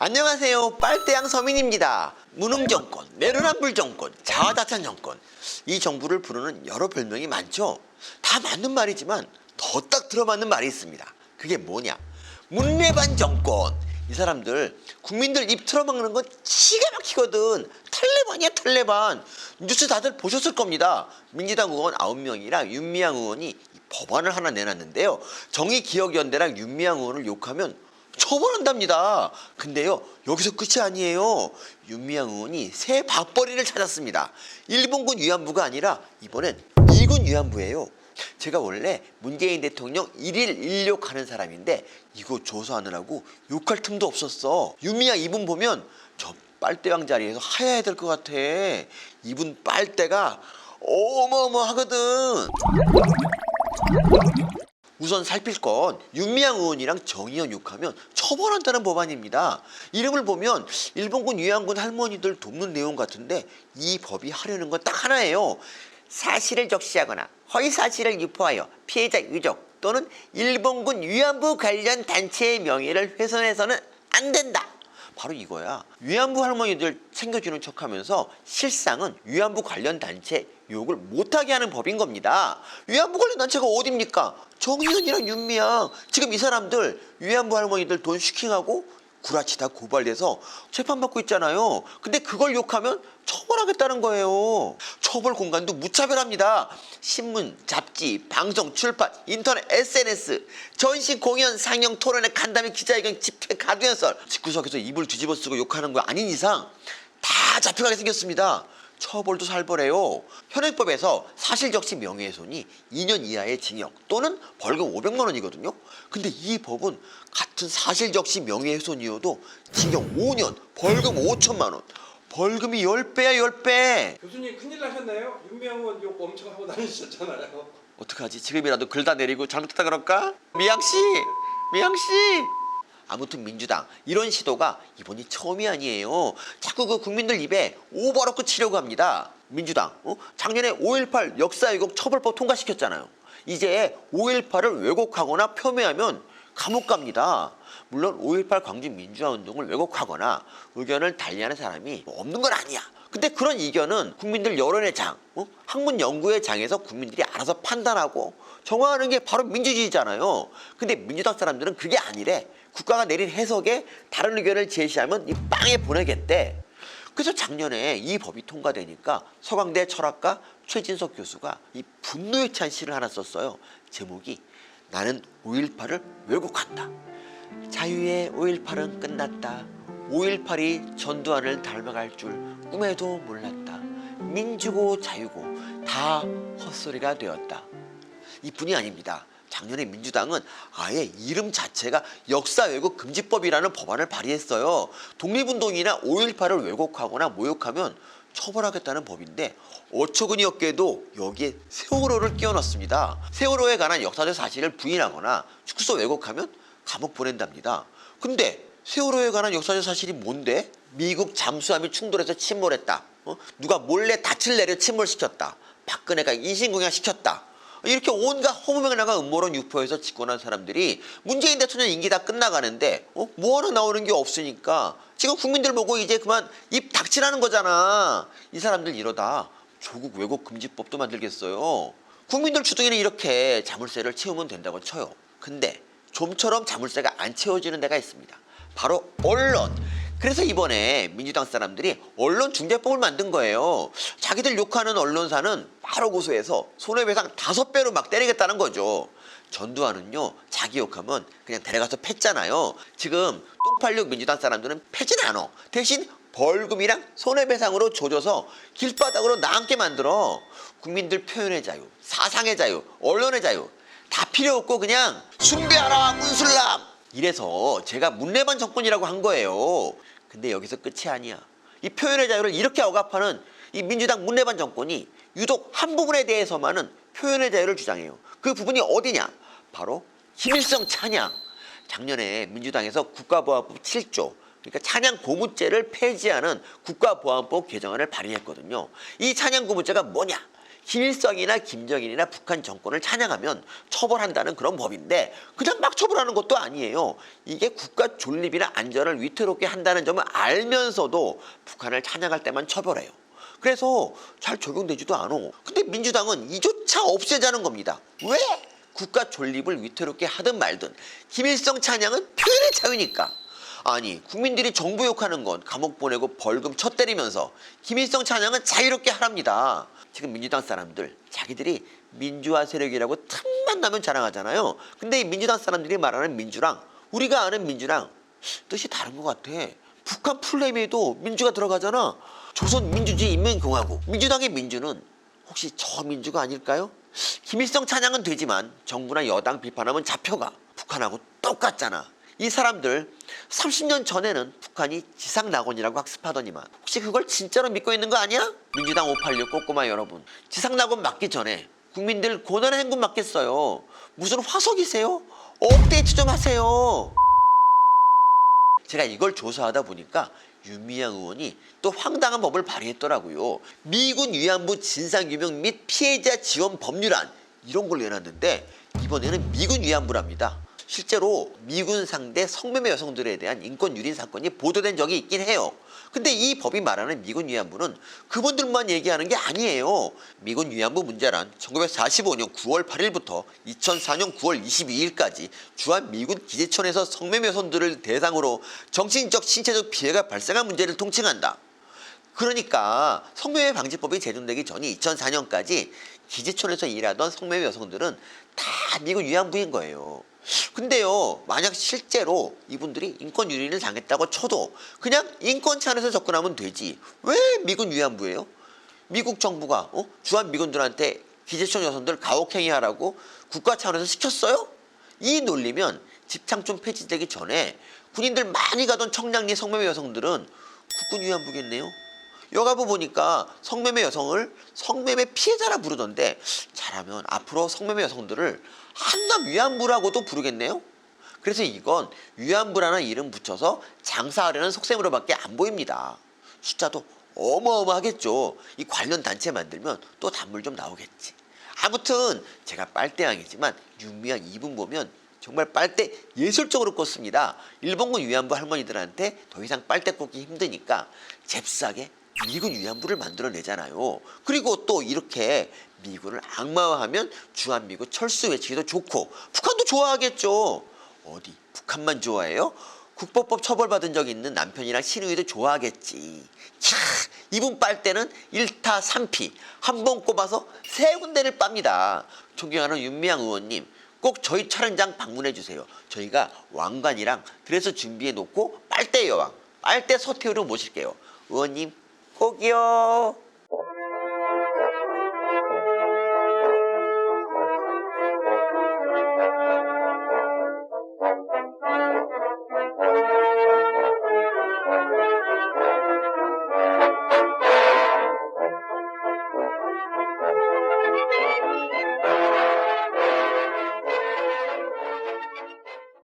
안녕하세요. 빨대양 서민입니다. 무능정권, 내로남불 정권, 자화자찬 정권. 이 정부를 부르는 여러 별명이 많죠. 다 맞는 말이지만 더 딱 들어맞는 말이 있습니다. 그게 뭐냐? 문내반 정권. 이 사람들 국민들 입 틀어막는 건 기가 막히거든. 탈레반이야 탈레반. 뉴스 다들 보셨을 겁니다. 민주당 의원 9명이랑 윤미향 의원이 이 법안을 하나 내놨는데요. 정의기억연대랑 윤미향 의원을 욕하면 처벌한답니다. 근데요, 여기서 끝이 아니에요. 윤미향 의원이 새 밥벌이를 찾았습니다. 일본군 위안부가 아니라 이번엔 미군 위안부예요. 제가 원래 문재인 대통령 일일 일욕 하는 사람인데 이거 조사하느라고 욕할 틈도 없었어. 윤미향 이분 보면 저 빨대왕 자리에서 하야해야 될 것 같아. 이분 빨대가 어마어마하거든. 우선 살필 건 윤미향 의원이랑 정의연 욕하면 처벌한다는 법안입니다. 이름을 보면 일본군 위안군 할머니들 돕는 내용 같은데 이 법이 하려는 건 딱 하나예요. 사실을 적시하거나 허위 사실을 유포하여 피해자 유족 또는 일본군 위안부 관련 단체의 명예를 훼손해서는 안 된다. 바로 이거야. 위안부 할머니들 챙겨주는 척하면서 실상은 위안부 관련 단체 욕을 못하게 하는 법인 겁니다. 위안부 관련 단체가 어딥니까? 정의연이랑 윤미향 지금 이 사람들 위안부 할머니들 돈 슈킹하고 구라치다 고발돼서 재판받고 있잖아요. 근데 그걸 욕하면 처벌하겠다는 거예요. 처벌 공간도 무차별합니다. 신문, 잡지, 방송, 출판, 인터넷, SNS, 전시, 공연, 상영, 토론회, 간담회, 기자회견, 집회, 가두연설 집구석에서 입을 뒤집어 쓰고 욕하는 거 아닌 이상 다 잡혀가게 생겼습니다. 처벌도 살벌해요. 현행법에서 사실적시 명예훼손이 2년 이하의 징역 또는 벌금 500만 원이거든요. 근데 이 법은 같은 사실적시 명예훼손이어도 징역 5년, 벌금 5천만 원. 벌금이 10배야 10배. 교수님 큰일 나셨나요? 윤미향 의원 욕 엄청 하고 다니셨잖아요. 어떡하지? 지금이라도 글다 내리고 잘못했다 그럴까? 미양 씨, 미양 씨. 아무튼 민주당 이런 시도가 이번이 처음이 아니에요. 자꾸 그 국민들 입에 오버로크 치려고 합니다. 민주당 어? 작년에 5.18 역사 왜곡 처벌법 통과시켰잖아요. 이제 5.18을 왜곡하거나 폄훼하면 감옥 갑니다. 물론 5.18 광주 민주화 운동을 왜곡하거나 의견을 달리하는 사람이 뭐 없는 건 아니야. 근데 그런 이견은 국민들 여론의 장, 어? 학문 연구의 장에서 국민들이 알아서 판단하고 정화하는 게 바로 민주주의잖아요. 근데 민주당 사람들은 그게 아니래. 국가가 내린 해석에 다른 의견을 제시하면 이 빵에 보내겠대. 그래서 작년에 이 법이 통과되니까 서강대 철학가 최진석 교수가 이 분노에 찬 시를 하나 썼어요. 제목이 나는 5.18을 왜곡한다. 자유의 5.18은 끝났다. 5.18이 전두환을 닮아갈 줄 꿈에도 몰랐다. 민주고 자유고 다 헛소리가 되었다. 이뿐이 아닙니다. 작년에 민주당은 아예 이름 자체가 역사 왜곡 금지법이라는 법안을 발의했어요. 독립운동이나 5.18을 왜곡하거나 모욕하면 처벌하겠다는 법인데 어처구니 없게도 여기에 세월호를 끼워 넣습니다. 세월호에 관한 역사적 사실을 부인하거나 축소 왜곡하면 감옥 보낸답니다. 근데 세월호에 관한 역사적 사실이 뭔데? 미국 잠수함이 충돌해서 침몰했다. 어? 누가 몰래 닻을 내려 침몰시켰다. 박근혜가 인신공양 시켰다. 이렇게 온갖 허무맹랑한 음모론 유포해서 집권한 사람들이 문재인 대통령 임기 다 끝나가는데 어? 뭐 하나 나오는 게 없으니까 지금 국민들 보고 이제 그만 입 닥치라는 거잖아. 이 사람들 이러다 조국 왜곡 금지법도 만들겠어요. 국민들 주둥이는 이렇게 자물쇠를 채우면 된다고 쳐요. 근데 좀처럼 자물쇠가 안 채워지는 데가 있습니다. 바로 언론. 그래서 이번에 민주당 사람들이 언론중재법을 만든 거예요. 자기들 욕하는 언론사는 바로 고소해서 손해배상 다섯 배로 막 때리겠다는 거죠. 전두환은요, 자기 욕하면 그냥 데려가서 팼잖아요. 지금 똥팔육 민주당 사람들은 패진 않아. 대신 벌금이랑 손해배상으로 조져서 길바닥으로 나앉게 만들어. 국민들 표현의 자유, 사상의 자유, 언론의 자유 다 필요 없고 그냥 숭배하라 문술람 이래서 제가 문내반 정권이라고 한 거예요. 근데 여기서 끝이 아니야. 이 표현의 자유를 이렇게 억압하는 이 민주당 문내반 정권이 유독 한 부분에 대해서만은 표현의 자유를 주장해요. 그 부분이 어디냐? 바로 김일성 찬양. 작년에 민주당에서 국가보안법 7조 그러니까 찬양 고무죄를 폐지하는 국가보안법 개정안을 발의했거든요. 이 찬양 고무죄가 뭐냐? 김일성이나 김정일이나 북한 정권을 찬양하면 처벌한다는 그런 법인데 그냥 막 처벌하는 것도 아니에요. 이게 국가 존립이나 안전을 위태롭게 한다는 점을 알면서도 북한을 찬양할 때만 처벌해요. 그래서 잘 적용되지도 않아. 근데 민주당은 이조차 없애자는 겁니다. 왜? 국가 존립을 위태롭게 하든 말든 김일성 찬양은 표현의 자유니까. 아니 국민들이 정부 욕하는 건 감옥 보내고 벌금 쳐 때리면서 김일성 찬양은 자유롭게 하랍니다. 지금 민주당 사람들 자기들이 민주화 세력이라고 틈만 나면 자랑하잖아요. 근데 이 민주당 사람들이 말하는 민주랑 우리가 아는 민주랑 뜻이 다른 것 같아. 북한 플레임에도 민주가 들어가잖아. 조선 민주주의 인민공화국 민주당의 민주는 혹시 저 민주가 아닐까요? 김일성 찬양은 되지만 정부나 여당 비판하면 잡혀가. 북한하고 똑같잖아. 이 사람들 30년 전에는 북한이 지상 낙원이라고 학습하더니만 혹시 그걸 진짜로 믿고 있는 거 아니야? 민주당 586 꼬꼬마 여러분 지상 낙원 맞기 전에 국민들 고난의 행군 맞겠어요 무슨 화석이세요? 업데이트 좀 하세요 제가 이걸 조사하다 보니까 윤미향 의원이 또 황당한 법을 발의했더라고요. 미군 위안부 진상규명 및 피해자 지원 법률안 이런 걸 내놨는데 이번에는 미군 위안부랍니다. 실제로 미군 상대 성매매 여성들에 대한 인권 유린 사건이 보도된 적이 있긴 해요. 근데 이 법이 말하는 미군 위안부는 그분들만 얘기하는 게 아니에요. 미군 위안부 문제란 1945년 9월 8일부터 2004년 9월 22일까지 주한 미군 기지촌에서 성매매 여성들을 대상으로 정신적, 신체적 피해가 발생한 문제를 통칭한다. 그러니까 성매매 방지법이 제정되기 전인 2004년까지 기지촌에서 일하던 성매매 여성들은 다 미군 위안부인 거예요. 근데요, 만약 실제로 이분들이 인권 유린을 당했다고 쳐도 그냥 인권 차원에서 접근하면 되지. 왜 미군 위안부예요? 미국 정부가 어? 주한 미군들한테 기재촌 여성들 가혹행위 하라고 국가 차원에서 시켰어요? 이 논리면 집창촌 폐지되기 전에 군인들 많이 가던 청량리 성매매 여성들은 국군 위안부겠네요. 여가부 보니까 성매매 여성을 성매매 피해자라 부르던데 잘하면 앞으로 성매매 여성들을 한남 위안부라고도 부르겠네요. 그래서 이건 위안부라는 이름 붙여서 장사하려는 속셈으로밖에 안 보입니다. 숫자도 어마어마하겠죠. 이 관련 단체 만들면 또 단물 좀 나오겠지. 아무튼 제가 빨대왕이지만 윤미향 이분 보면 정말 빨대 예술적으로 꽂습니다. 일본군 위안부 할머니들한테 더 이상 빨대 꽂기 힘드니까 잽싸게 미군 위안부를 만들어내잖아요. 그리고 또 이렇게 미군을 악마화하면 주한미군 철수 외치기도 좋고 북한도 좋아하겠죠. 어디 북한만 좋아해요? 국보법 처벌받은 적 있는 남편이랑 신우이도 좋아하겠지. 캬, 이분 빨대는 1타 3피 한 번 꼽아서 세 군데를 빱니다. 존경하는 윤미향 의원님 꼭 저희 촬영장 방문해 주세요. 저희가 왕관이랑 드레스 준비해 놓고 빨대 여왕, 빨대 서태후를 모실게요. 의원님 꼭이요.